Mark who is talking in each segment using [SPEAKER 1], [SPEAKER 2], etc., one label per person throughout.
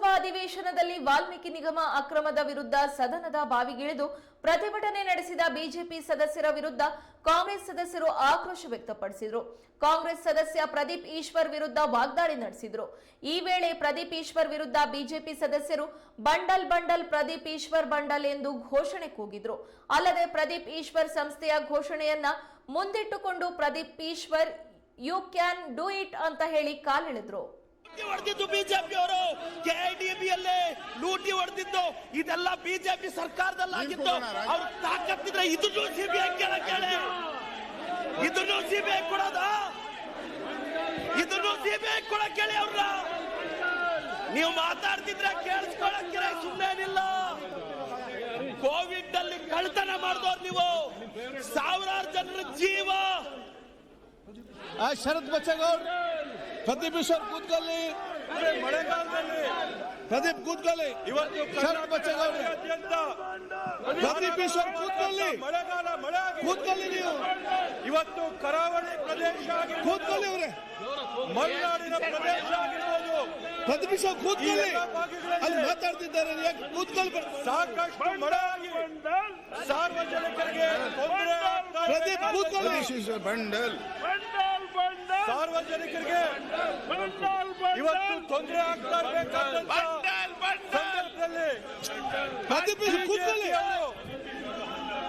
[SPEAKER 1] ವಿಧಾನಸಭಾ ಅಧಿವೇಶನದಲ್ಲಿ ವಾಲ್ಮೀಕಿ ನಿಗಮ ಅಕ್ರಮದ ವಿರುದ್ಧ ಸದನದ ಬಾವಿಗಿಳಿದು ಪ್ರತಿಭಟನೆ ನಡೆಸಿದ ಬಿಜೆಪಿ ಸದಸ್ಯರ ವಿರುದ್ಧ ಕಾಂಗ್ರೆಸ್ ಸದಸ್ಯರು ಆಕ್ರೋಶ ವ್ಯಕ್ತಪಡಿಸಿದರು. ಕಾಂಗ್ರೆಸ್ ಸದಸ್ಯ ಪ್ರದೀಪ್ ಈಶ್ವರ್ ವಿರುದ್ಧ ವಾಗ್ದಾಳಿ ನಡೆಸಿದರು. ಈ ವೇಳೆ ಪ್ರದೀಪ್ ಈಶ್ವರ್ ವಿರುದ್ಧ ಬಿಜೆಪಿ ಸದಸ್ಯರು bundle bundle Pradeep Ishwar bundle ಎಂದು ಘೋಷಣೆ ಕೂಗಿದ್ರು. ಅಲ್ಲದೆ ಪ್ರದೀಪ್ ಈಶ್ವರ್ ಸಂಸ್ಥೆಯ ಘೋಷಣೆಯನ್ನ ಮುಂದಿಟ್ಟುಕೊಂಡು Pradeep Ishwar you can do it ಅಂತ ಹೇಳಿ ಕಾಲೆಳೆದ್ರು.
[SPEAKER 2] ಹೊಡೆದಿದ್ದು ಬಿಜೆಪಿ ಅವರು. ಕೆಐಡಿಬಿಯಲ್ಲೇ ಲೂಟಿ ಹೊಡೆದಿದ್ದು. ಇದೆಲ್ಲ ಬಿಜೆಪಿ ಸರ್ಕಾರದಲ್ಲಿ ಆಗಿದ್ದು ಅವ್ರು ತಾಕತ್ತಿದ್ರೆ ಇದನ್ನು ಸಿಬಿಐ ಕೇಳಿ ಇದನ್ನು ಸಿಬಿಐ ಕೊಡೋದ. ಇದನ್ನು ಸಿಬಿಐ ಕೊಡ ಕೇಳಿ ಅವ್ರನ್ನ. ನೀವು ಮಾತಾಡ್ತಿದ್ರೆ ಕೇಳಿಸ್ಕೊಳಕ್ಕೆ ಸುಮ್ಮನೇನಿಲ್ಲ ಕೋವಿಡ್ ಅಲ್ಲಿ ಕಳ್ತನ ಮಾಡಿದವ್ರು ನೀವು. ಸಾವಿರಾರು ಜನರ ಜೀವ.
[SPEAKER 3] ಆ ಶರತ್ ಬಚ್ಚೇಗೌಡ್ ಪ್ರದೀಪ್ ಈಶ್ವರ್ ಕೂತ್ಕೊಳ್ಳಿ.
[SPEAKER 4] ಮಳೆಗಾಲದಲ್ಲಿ.
[SPEAKER 3] ಪ್ರದೀಪ್ ಕೂತ್ಕೊಳ್ಳಿ.
[SPEAKER 4] ಇವತ್ತು
[SPEAKER 3] ಪ್ರದೀಪ್ ಈಶ್ವರ್ ಕೂತ್ಕೊಳ್ಳಿ.
[SPEAKER 4] ಮಳೆಗಾಲ ಮಳೆ.
[SPEAKER 3] ಕೂತ್ಕೊಳ್ಳಿ ನೀವು.
[SPEAKER 4] ಇವತ್ತು ಕರಾವಳಿ ಪ್ರದೇಶ
[SPEAKER 3] ಕೂತ್ಕೊಳ್ಳಿ ಅವ್ರೆ.
[SPEAKER 4] ಮಲೆನಾಡಿನ ಪ್ರದೇಶ ಆಗಿರ್ಬೋದು
[SPEAKER 3] ಪ್ರದೀಪ್ ಈಶ್ವರ್ ಕೂತ್ಕೊಳ್ಳಿ. ಅಲ್ಲಿ ಮಾತಾಡ್ತಿದ್ದಾರೆ ಕೂತ್ಕೊಳ್ಳಿ
[SPEAKER 4] ಸಾಕಷ್ಟು ಮಳೆ ಆಗಿ ಸಾರ್ವಜನಿಕರಿಗೆ ತೊಂದರೆ.
[SPEAKER 3] ಪ್ರದೀಪ್ ಕೂತ್ಕೊಳ್ಳಿ.
[SPEAKER 5] ಬಂಡಲ್.
[SPEAKER 4] ಸಾರ್ವಜನಿಕರಿಗೆ ಇವತ್ತು ತೊಂದರೆ ಆಗ್ತಾ ಇರಬೇಕಾದಂತ ಸಂದರ್ಭದಲ್ಲಿ
[SPEAKER 3] ಪ್ರದೀಪ್ ಈಶ್ವರ್ ಕೂತ್ಕೊಳ್ಳಿ.
[SPEAKER 4] BJP ಅವರು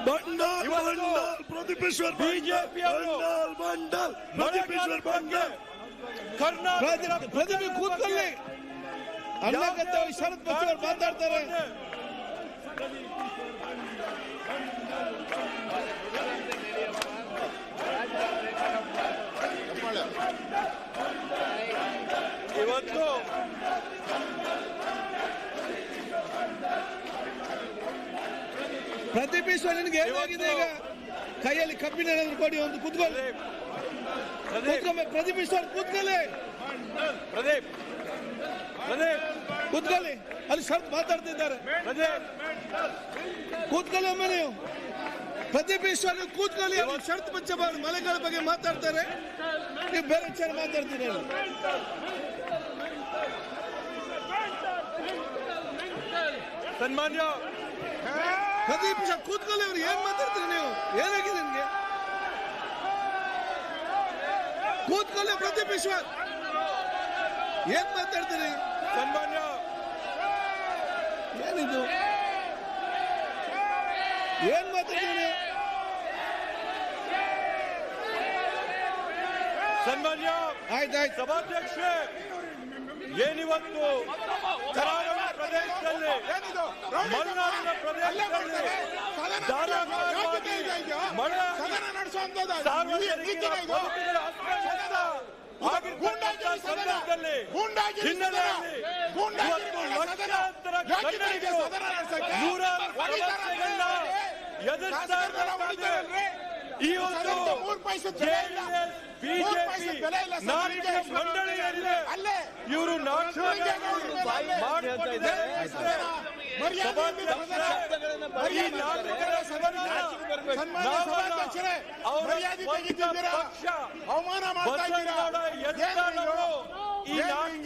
[SPEAKER 5] ಬಂಡಲ್
[SPEAKER 4] ಇವತ್ತು
[SPEAKER 5] ಪ್ರದೀಪ್ ಈಶ್ವರ್
[SPEAKER 4] ಬಿಜೆಪಿ ಅವರು
[SPEAKER 5] ಬಂಡಲ್.
[SPEAKER 4] ಮಳೆಗಾಲದ
[SPEAKER 3] ಪ್ರದೀಪ್ ನಿನಗೆ ಏನಾಗಿದೆ ಈಗ? ಕೈಯಲ್ಲಿ ಕಬ್ಬಿಣ ಕೊಡಿ ಒಂದು ಕುತ್ಕೊಳ್ಳಿ. ಈಶ್ವರ್ ಕೂತ್ಕೊಳ್ಳಿ.
[SPEAKER 4] ಪ್ರದೀಪ್ ಪ್ರದೀಪ್.
[SPEAKER 3] ಕೂತ್ಕೊಳ್ಳಿ. ಅಲ್ಲಿ ಶರತ್ ಮಾತಾಡ್ತಿದ್ದಾರೆ. ಕೂತ್ಕೊಳ್ಳಿ ಒಮ್ಮೆ ನೀವು. ನೀವು ಕೂತ್ಕೊಳ್ಳಿ ಶರತ್ ಬಚ್ಚಬಾರ್ದು ಮಲೆಗಳ ಬಗ್ಗೆ ಮಾತಾಡ್ತಾರೆ. ನೀವು ಬೇರೆ ವಿಚಾರ ಮಾತಾಡ್ತೀರಿ.
[SPEAKER 4] ಸನ್ಮಾನ್ಯ.
[SPEAKER 3] ಪ್ರದೀಪ್ ಈಶ್ವರ್ ಕೂತ್ಕೊಳ್ಳಿ ಅವ್ರು ಏನ್ ಮಾತಾಡ್ತೀರಿ ನೀವು ಏನಾಗಿದೆ ನಿಮ್ಗೆ ಕೂತ್ಕೊಳ್ಳಿ ಪ್ರದೀಪ್ ಈಶ್ವರ್ ಏನ್ ಮಾತಾಡ್ತೀರಿ
[SPEAKER 4] ಸನ್ಮಾನ್ಯ
[SPEAKER 3] ಏನಿದು ಏನ್ ಮಾತಾಡ್ತೀರಿ ನೀವು
[SPEAKER 4] ಸನ್ಮಾನ್ಯ
[SPEAKER 3] ಆಯ್ತಾಯ್ತು
[SPEAKER 4] ಸಭಾಧ್ಯಕ್ಷೆ ಏನಿವತ್ತು ಕರಾವಳಿ ಪ್ರದೇಶದಲ್ಲಿ ಮಲೆನಾಡಿನ ಪ್ರದೇಶದಲ್ಲಿ ಧಾರಾಕಾರವಾಗಿ ಮಳೆ ಸಾರ್ವಜನಿಕರ ಆಗಿರ್ತಕ್ಕಂಥ ಸಂದರ್ಭದಲ್ಲಿ ಹಿನ್ನೆಲೆಯಲ್ಲಿ ಇವತ್ತು ಲಕ್ಷಾಂತರ ಕನ್ನಡಿಗರು ನೂರಾರು ಸಮಸ್ಯೆಗಳನ್ನ ಎದುರಿಸ್ತಾ ಇರಬೇಕಾದ್ರೆ ಇವತ್ತು ಜೆಡಿಎಸ್ ಬಿಜೆಪಿ ನಾಲ್ಕು ಮಂಡಳಿಯಲ್ಲಿ ಏನಿದೆ ಇವರು ನಾಲ್ಕು ಮಾಡಿಕೊಂಡಿದ್ದಾರೆ. ಈ ನಾಲ್ಕರ ಸದನ ನಾವಲ್ಲ ಅವರ ಸ್ವಂತ ಪಕ್ಷ
[SPEAKER 5] ಅವಮಾನ ಮಾಡ್ತಾ ಇದ್ದೀರಾ?
[SPEAKER 4] ಈ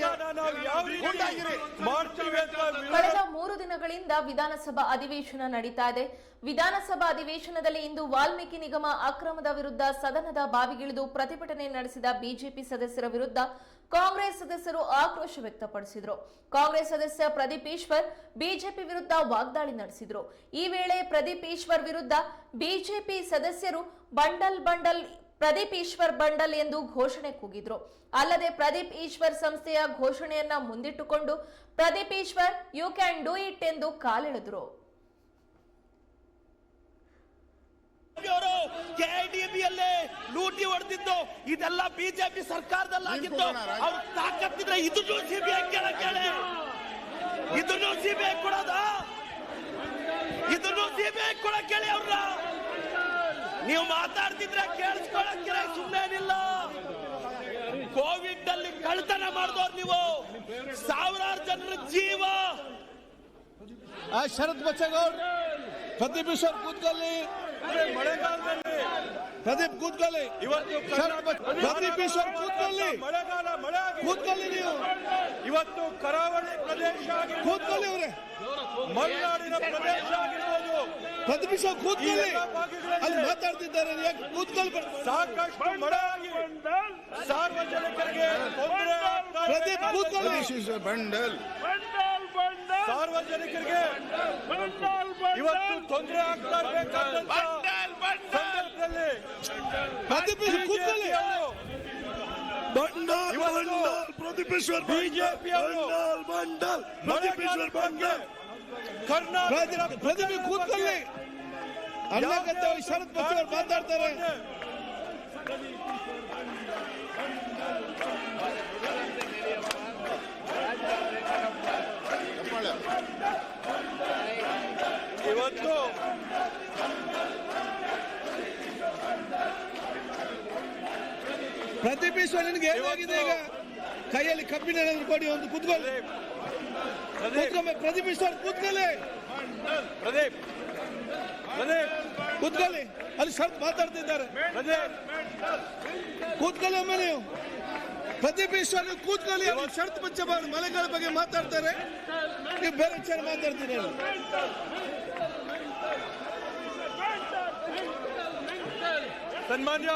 [SPEAKER 4] ನಾಟಕನ ನಾವು ಯಾವ ರೀತಿ ಮಾಡ್ತೀವಿ ಅಂತ
[SPEAKER 1] ಕಳೆದ ಮೂರು ದಿನಗಳಿಂದ ವಿಧಾನಸಭಾ ಅಧಿವೇಶನ ನಡೀತಾ ಇದೆ. ವಿಧಾನಸಭಾ ಅಧಿವೇಶನದಲ್ಲಿ ಇಂದು ವಾಲ್ಮೀಕಿ ನಿಗಮ ಅಕ್ರಮದ ವಿರುದ್ಧ ಸದನದ ಬಾವಿಗಿಳಿದು ಪ್ರತಿಭಟನೆ ನಡೆಸಿದ ಬಿಜೆಪಿ ಸದಸ್ಯರ ವಿರುದ್ಧ ಕಾಂಗ್ರೆಸ್ ಸದಸ್ಯರು ಆಕ್ರೋಶ ವ್ಯಕ್ತಪಡಿಸಿದರು. ಕಾಂಗ್ರೆಸ್ ಸದಸ್ಯ ಪ್ರದೀಪ್ ಈಶ್ವರ್ ಬಿಜೆಪಿ ವಿರುದ್ಧ ವಾಗ್ದಾಳಿ ನಡೆಸಿದರು. ಈ ವೇಳೆ ಪ್ರದೀಪ್ ಈಶ್ವರ್ ವಿರುದ್ಧ ಬಿಜೆಪಿ ಸದಸ್ಯರು bundle bundle Pradeep Eshwar bundle ಎಂದು ಘೋಷಣೆ ಕೂಗಿದ್ರು. ಅಲ್ಲದೆ ಪ್ರದೀಪ್ ಈಶ್ವರ್ ಸಂಸ್ಥೆಯ ಘೋಷಣೆಯನ್ನ ಮುಂದಿಟ್ಟುಕೊಂಡು Pradeep Eshwar you can do it ಎಂದು ಕಾಲೆಳೆದ್ರು.
[SPEAKER 2] ಕೆಐಡಿಬಿಯಲ್ಲಿ ಲೂಟಿ ಹೊಡೆದಿದ್ದು ಇದೆಲ್ಲ ಬಿಜೆಪಿ ಸರ್ಕಾರದಲ್ಲಿ ಆಗಿದ್ದು ಅವ್ರು ತಾಕತ್ತಿದ್ರೆ ಇದನ್ನು ಸಿಬಿಐ ಕೇಳಿ ಇದನ್ನು ಸಿಬಿಐ ಕೊಡೋದ? ಇದನ್ನು ಸಿಬಿಐ ಕೊಡ ಕೇಳಿ ಅವ್ರನ್ನ. ನೀವು ಮಾತಾಡ್ತಿದ್ರೆ ಕೇಳಿಸ್ಕೊಳಕ್ಕೆ ಸುಮ್ಮನೇನಿಲ್ಲ ಕೋವಿಡ್ ಅಲ್ಲಿ ಕಳ್ತನ ಮಾಡಿದವ್ರು ನೀವು. ಸಾವಿರಾರು ಜನರ ಜೀವ.
[SPEAKER 3] ಆ ಶರತ್ ಬಚ್ಚಗೌಡ್ ಪ್ರದೀಪ್ ಕೂತ್ಕಲ್ಲಿ. ಕೂತ್ಕೊಳ್ಳಿ
[SPEAKER 4] ಮಳೆಗಾಲದಲ್ಲಿ
[SPEAKER 3] ಪ್ರದೀಪ್ ಕೂತ್ಕೊಳ್ಳಿ.
[SPEAKER 4] ಇವತ್ತು
[SPEAKER 3] ಪ್ರದೀಪ್ ಈಶ್ವರ್ ಕೂತ್ಕೊಳ್ಳಿ.
[SPEAKER 4] ಮಳೆಗಾಲ ಮಳೆ ಆಗಿದೆ.
[SPEAKER 3] ಕೂತ್ಕೊಳ್ಳಿ ನೀವು.
[SPEAKER 4] ಇವತ್ತು ಕರಾವಳಿ ಪ್ರದೇಶ
[SPEAKER 3] ಕೂತ್ಕೊಳ್ಳಿ ಅವ್ರೆ.
[SPEAKER 4] ಮಲೆನಾಡಿನ ಪ್ರದೇಶ ಆಗಿರ್ಬೋದು.
[SPEAKER 3] ಪ್ರದೀಪ್ ಈಶ್ವರ್ ಕೂತ್ಕೊಳ್ಳಿ. ಅಲ್ಲಿ ಮಾತಾಡ್ತಿದ್ದಾರೆ ಯಾಕೆ ಕೂತ್ಕೊಳ್ಬೇಡಿ?
[SPEAKER 4] ಸಾಕಷ್ಟು ಮಳೆ ಆಗಿ ಸಾರ್ವಜನಿಕರಿಗೆ ತೊಂದರೆ.
[SPEAKER 3] ಪ್ರದೀಪ್ ಕೂತ್ಕೊಳ್ಳಿ.
[SPEAKER 5] ಬಂಡಲ್.
[SPEAKER 4] ಸಾರ್ವಜನಿಕರಿಗೆ ಇವತ್ತು ತೊಂದರೆ ಆಗ್ತಾ ಇರಬೇಕಾದಂತ ಸಂದರ್ಭದಲ್ಲಿ
[SPEAKER 3] ಪ್ರದೀಪ್ ಈಶ್ವರ್ ಕೂತ್ಕೊಳ್ಳಿ
[SPEAKER 4] BJP ಅವರು
[SPEAKER 5] ಬಂಡಲ್
[SPEAKER 4] ಇವತ್ತು
[SPEAKER 5] ಬಂಡಲ್ ಪ್ರದೀಪೇಶ್ವರ್
[SPEAKER 4] BJP ಅವರು
[SPEAKER 5] bundle bundle Pradeepeshwar bundle
[SPEAKER 4] Karnataka
[SPEAKER 3] Pradeep Pradeep ನೀವು ಕೂತ್ಕೊಳ್ಳಿ ಅಣ್ಣಗತ್ತೆ ಶರತ್ ಬಚ್ಚ ಅವ್ರು ಮಾತಾಡ್ತಾರೆ
[SPEAKER 4] ಇವತ್ತು
[SPEAKER 3] ಈಶ್ವರ್ ನಿನ್ಗೆ ಏನಾಗಿದೆ ಈಗ? ಕೈಯಲ್ಲಿ ಕಬ್ಬಿನ ಏನಾದ್ರು ಕೊಡಿ ಒಂದು ಕೂತ್ಕೊಳ್ಳಿ.
[SPEAKER 4] ಪ್ರದೀಪ್.
[SPEAKER 3] ಈಶ್ವರ್ ಕೂತ್ಕೊಳ್ಳಿ.
[SPEAKER 4] ಪ್ರದೀಪ್. ಪ್ರದೀಪ್.
[SPEAKER 3] ಕೂತ್ಕೊಳ್ಳಿ. ಅಲ್ಲಿ ಸ್ವಲ್ಪ ಮಾತಾಡ್ತಿದ್ದಾರೆ. ಕೂತ್ಕೊಳ್ಳಿ ಒಮ್ಮೆ ನೀವು. ಪ್ರದೀಪ್ ಈಶ್ವರ್ ಕೂತ್ಕೊಳ್ಳಿ. ಅಲ್ಲಿ ಶರತ್ ಬಚ್ಚ ಮಲೆಗಳ ಬಗ್ಗೆ ಮಾತಾಡ್ತಾರೆ. ನೀವು ಬೇರೆ ವಿಚಾರ ಮಾತಾಡ್ತೀರಿ ಅಲ್ಲಿ.
[SPEAKER 4] ಸನ್ಮಾನ್ಯ